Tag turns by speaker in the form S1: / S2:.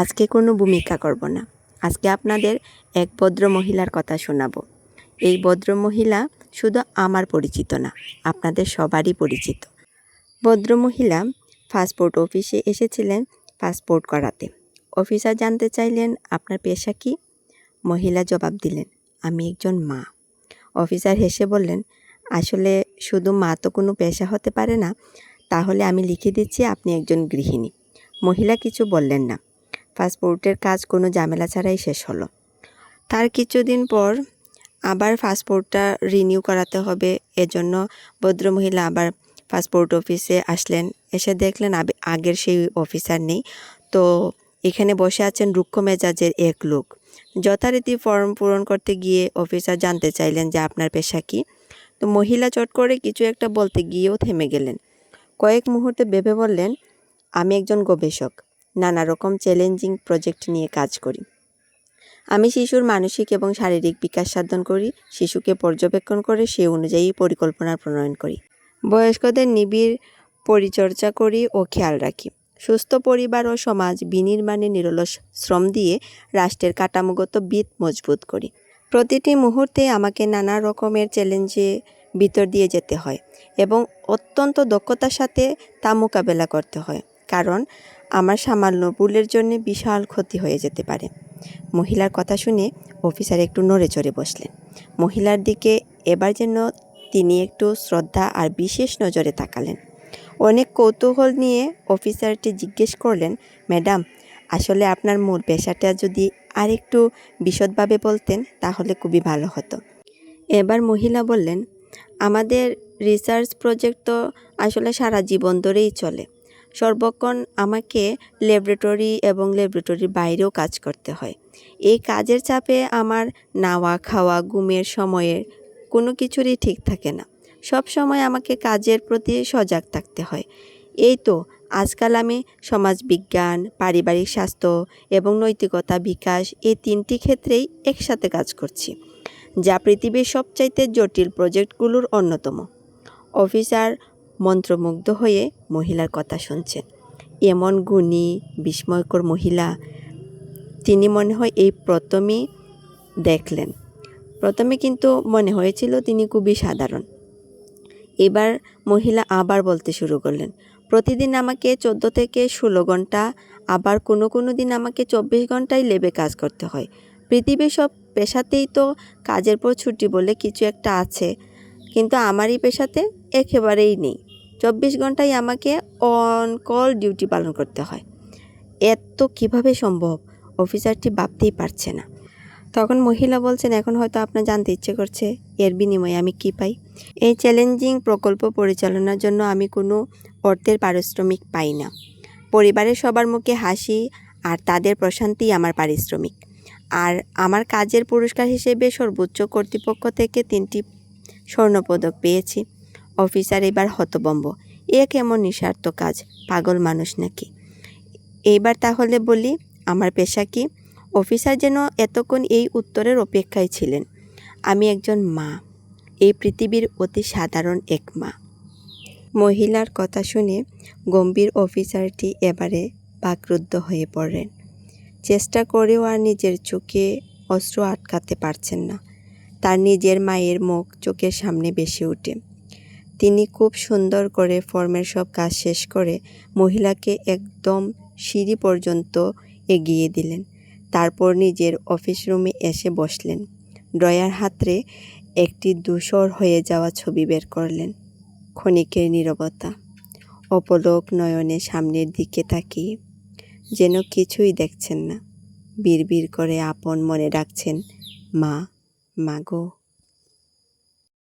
S1: আজকে কোনো ভূমিকা করব না। আজকে আপনাদের এক ভদ্র মহিলার কথা শোনাবো। এই ভদ্র মহিলা শুধু আমার পরিচিত না, আপনাদের সবারই পরিচিত। ভদ্র মহিলা পাসপোর্ট অফিসে এসেছিলেন পাসপোর্ট করাতে। অফিসার জানতে চাইলেন, আপনার পেশা কি? মহিলা জবাব দিলেন, আমি একজন মা। অফিসার হেসে বললেন, আসলে শুধু মা তো কোনো পেশা হতে পারে না, তাহলে আমি লিখে দিচ্ছি আপনি একজন গৃহিণী। মহিলা কিছু বললেন না। পাসপোর্টের কাজ কোনো ঝামেলা ছাড়াই শেষ হলো। তার কিছুদিন পর আবার পাসপোর্টটা রিনিউ করাতে হবে। এজন্য ভদ্রমহিলা আবার পাসপোর্ট অফিসে আসলেন। এসে দেখলেন আগের সেই অফিসার নেই। তো এখানে বসে আছেন রুক্ষ মেজাজের এক লোক। যথারীতি ফর্ম পূরণ করতে গিয়ে অফিসার জানতে চাইলেন যে আপনার পেশা কি। তো মহিলা চট করে কিছু একটা বলতে গিয়েও থেমে গেলেন। কয়েক মুহূর্তে ভেবে বললেন, আমি একজন গবেষক। নানা রকম চ্যালেঞ্জিং প্রজেক্ট নিয়ে কাজ করি। আমি শিশুর মানসিক এবং শারীরিক বিকাশ সাধন করি, শিশুকে পর্যবেক্ষণ করে সে অনুযায়ী পরিকল্পনা প্রণয়ন করি। বয়স্কদের নিবিড় পরিচর্যা করি ও খেয়াল রাখি। সুস্থ পরিবার ও সমাজ বিনির্মাণে নিরলস শ্রম দিয়ে রাষ্ট্রের কাঠামোগত ভিত মজবুত করি। প্রতিটি মুহূর্তে আমাকে নানা রকমের চ্যালেঞ্জে ভিতর দিয়ে যেতে হয় এবং অত্যন্ত দক্ষতার সাথে তা মোকাবেলা করতে হয়। কারণ আমার ভুলের জন্য বিশাল ক্ষতি হয়ে যেতে পারে। মহিলার কথা শুনে অফিসার একটু নড়ে চড়ে বসলেন। মহিলার দিকে এবার যেন তিনি একটু শ্রদ্ধা আর বিশেষ নজরে তাকালেন। অনেক কৌতূহল নিয়ে অফিসারটি জিজ্ঞেস করলেন, ম্যাডাম, আসলে আপনার মূল পেশাটা যদি আর একটু বিশদভাবে বলতেন, তাহলে খুবই ভালো হতো। এবার মহিলা বললেন, আমাদের রিসার্চ প্রজেক্ট তো আসলে সারা জীবন ধরেই চলে। সর্বক্ষণ আমাকে ল্যাবরেটরি এবং ল্যাবরেটরির বাইরেও কাজ করতে হয়। এই কাজের চাপে আমার নাওয়া, খাওয়া, ঘুমের সময়ের কোনো কিছুরই ঠিক থাকে না। সব সময় আমাকে কাজের প্রতি সজাগ থাকতে হয়। এই তো আজকাল আমি সমাজবিজ্ঞান, পারিবারিক স্বাস্থ্য এবং নৈতিকতা বিকাশ এই তিনটি ক্ষেত্রেই একসাথে কাজ করছি, যা পৃথিবীর সবচাইতে জটিল প্রজেক্টগুলোর অন্যতম। অফিসার মন্ত্রমুগ্ধ হয়ে মহিলার কথা শুনছেন এমন গুণী, বিস্ময়কর মহিলা তিনি মনে হয় এই প্রথমেই দেখলেন। প্রথমে কিন্তু মনে হয়েছিল তিনি খুবই সাধারণ। এবার মহিলা আবার বলতে শুরু করলেন, প্রতিদিন আমাকে চোদ্দ থেকে ষোলো ঘণ্টা, আবার কোনো কোনো দিন আমাকে চব্বিশ ঘন্টাই লেবে কাজ করতে হয়। পৃথিবীর সব পেশাতেই তো কাজের পর ছুটি বলে কিছু একটা আছে, কিন্তু আমার এই পেশাতে একেবারেই নেই। চব্বিশ ঘন্টায় আমাকে অন কল ডিউটি পালন করতে হয়। এত কীভাবে সম্ভব? অফিসারটি ভাবতেই পারছে না। তখন মহিলা বলছেন, এখন হয়তো আপনার জানতে ইচ্ছে করছে, এর বিনিময়ে আমি কি পাই? এই চ্যালেঞ্জিং প্রকল্প পরিচালনার জন্য আমি কোনো অর্থের পারিশ্রমিক পাই না। পরিবারের সবার মুখে হাসি আর তাদের প্রশান্তি আমার পারিশ্রমিক। আর আমার কাজের পুরস্কার হিসেবে সর্বোচ্চ কর্তৃপক্ষ থেকে তিনটি স্বর্ণপদক পেয়েছি। অফিসার এবার হতবম্ব। এ কেমন নিঃস্বার্থ কাজ, পাগল মানুষ নাকি? এইবার তাহলে বলি, আমার পেশা কি? অফিসার যেন এতক্ষণ এই উত্তরের অপেক্ষায় ছিলেন। আমি একজন মা। এই পৃথিবীর অতি সাধারণ এক মা। মহিলার কথা শুনে গম্ভীর অফিসারটি এবারে বাকরুদ্ধ হয়ে পড়লেন চেষ্টা করেও আর নিজের চোখে অস্ত্র আটকাতে পারছেন না। তার নিজের মায়ের মুখ চোখের সামনে বেশি ওঠে তিনি খুব সুন্দর করে ফর্মের সব কাজ শেষ করে মহিলাকে একদম সিঁড়ি পর্যন্ত এগিয়ে দিলেন। তারপর নিজের অফিস রুমে এসে বসলেন। ড্রয়ার হাতরে একটি ধূসর হয়ে যাওয়া ছবি বের করলেন। ক্ষণিকের নীরবতা। অপলোক নয়নে সামনের দিকে তাকিয়ে। যেন কিছুই দেখছেন না। বিড়বিড় করে আপন মনে ডাকছেন মা মাগো